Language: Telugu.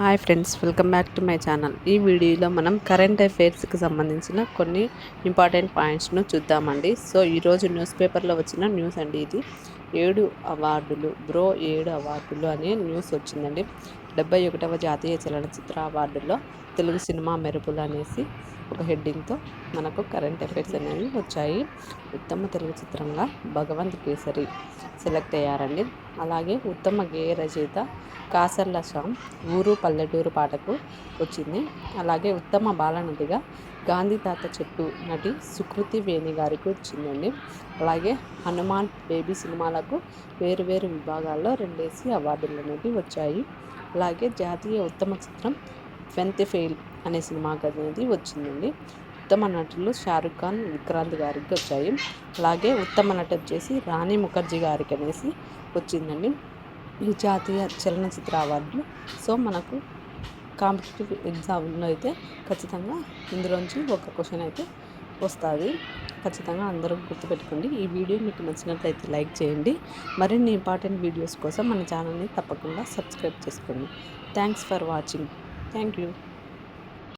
Hi friends welcome back to my channel. ఈ వీడియోలో మనం కరెంట్ అఫైర్స్కి సంబంధించిన కొన్ని ఇంపార్టెంట్ పాయింట్స్ను చూద్దామండి. సో ఈరోజు న్యూస్ పేపర్లో వచ్చిన న్యూస్ అండి ఇది. ఏడు అవార్డులు బ్రో ఏడు అవార్డులు అనే న్యూస్ వచ్చిందండి. డెబ్బై ఒకటవ జాతీయ చలనచిత్ర అవార్డులో తెలుగు సినిమా మెరుపులు అనేసి ఒక హెడ్డింగ్తో మనకు కరెంట్ అఫైర్స్ అనేవి వచ్చాయి. ఉత్తమ తెలుగు చిత్రంగా భగవంత్ కేసరి సెలెక్ట్ అయ్యారండి. అలాగే ఉత్తమ గేయ రచయిత కాసర్ల శ్యామ్ ఊరు పల్లెటూరు పాటకు వచ్చింది. అలాగే ఉత్తమ బాలనటిగా గాంధీ తాత చెట్టు నటి సుకృతి వేణి గారికి వచ్చిందండి. అలాగే హనుమాన్ బేబీ సినిమాలకు వేరు వేరు విభాగాల్లో రెండేసి అవార్డులు అనేవి వచ్చాయి. అలాగే జాతీయ ఉత్తమ చిత్రం ఫెన్త్ ఫెయిల్ అనే సినిమాకి అనేది వచ్చిందండి. ఉత్తమ నటులు షారుఖ్ ఖాన్ విక్రాంత్ గారికి వచ్చాయి. అలాగే ఉత్తమ నట వచ్చేసి రాణి ముఖర్జీ గారికి అనేసి వచ్చిందండి. ఈ జాతీయ చలనచిత్ర అవార్డులు సో మనకు కాంపిటేటివ్ ఎగ్జామ్లో అయితే ఖచ్చితంగా ఇందులోంచి ఒక క్వశ్చన్ అయితే వస్తుంది. ఖచ్చితంగా అందరూ గుర్తుపెట్టుకోండి. ఈ వీడియో మీకు నచ్చినట్లయితే లైక్ చేయండి. మరిన్ని ఇంపార్టెంట్ వీడియోస్ కోసం మన ఛానల్ని తప్పకుండా సబ్స్క్రైబ్ చేసుకోండి. Thanks for watching. Thank you.